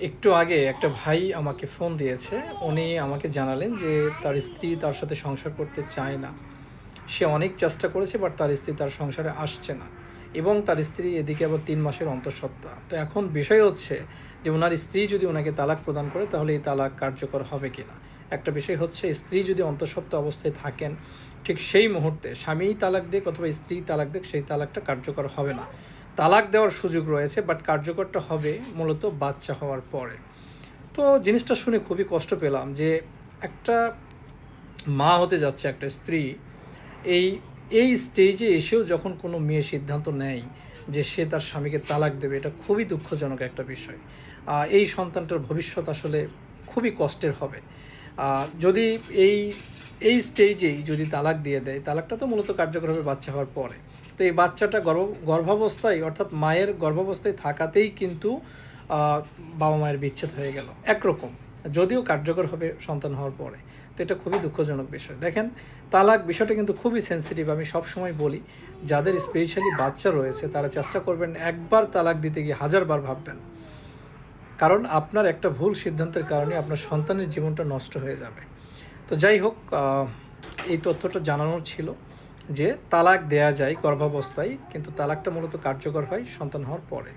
একটু আগে একটা ভাই আমাকে ফোন দিয়েছে। উনি আমাকে জানালেন যে তার স্ত্রী তার সাথে সংসার করতে চায় না। সে অনেক চেষ্টা করেছে বাট তার স্ত্রী তার সংসারে আসছে না। এবং তার স্ত্রী এদিকে আবার তিন মাসের অন্তঃসত্ত্বা। তো এখন বিষয় হচ্ছে যে ওনার স্ত্রী যদি ওনাকে তালাক প্রদান করে, তাহলে এই তালাক কার্যকর হবে কিনা? একটা বিষয় হচ্ছে, স্ত্রী যদি অন্তঃসত্ত্বা অবস্থায় থাকেন, ঠিক সেই মুহূর্তে স্বামীই তালাক দিক অথবা স্ত্রী তালাক দিক, সেই তালাকটা কার্যকর হবে না। তালাক দেওয়ার সুযোগ রয়েছে বাট কার্যকরটা হবে মূলত বাচ্চা হওয়ার পরে। তো জিনিসটা শুনে খুবই কষ্ট পেলাম যে একটা মা হতে যাচ্ছে, একটা স্ত্রী, এই এই স্টেজে এসেও যখন কোনো মেয়ে সিদ্ধান্ত নেয় যে সে তার স্বামীকে তালাক দেবে, এটা খুবই দুঃখজনক একটা বিষয়। এই সন্তানটার ভবিষ্যৎ আসলে খুবই কষ্টের হবে। যদি এই এই স্টেজেই যদি তালাক দিয়ে দেয়, তালাকটা তো মূলত কার্যকর হবে বাচ্চা হওয়ার পরে। তো এই বাচ্চাটা গর্ভ, গর্ভাবস্থায়, অর্থাৎ মায়ের গর্ভাবস্থায় থাকাতেই কিন্তু বাবা মায়ের বিচ্ছেদ হয়ে গেল। একরকম। যদিও কার্যকর হবে সন্তান হওয়ার পরে। তো এটা খুবই দুঃখজনক বিষয়। দেখেন, তালাক বিষয়টা কিন্তু খুবই সেন্সিটিভ আমি সবসময় বলি, যাদের স্পেশালি বাচ্চা রয়েছে, তারা চেষ্টা করবেন একবার তালাক দিতে গিয়ে হাজারবার ভাববেন। কারণ আপনার একটা ভুল সিদ্ধান্তের কারণে আপনার সন্তানের জীবনটা নষ্ট হয়ে যাবে। তো যাই হোক এই তথ্যটা জানানোর ছিল যে তালাক দেয়া যায় গর্ভাবস্থায়, কিন্তু তালাকটা মূলত কার্যকর হয় সন্তান হওয়ার পরে।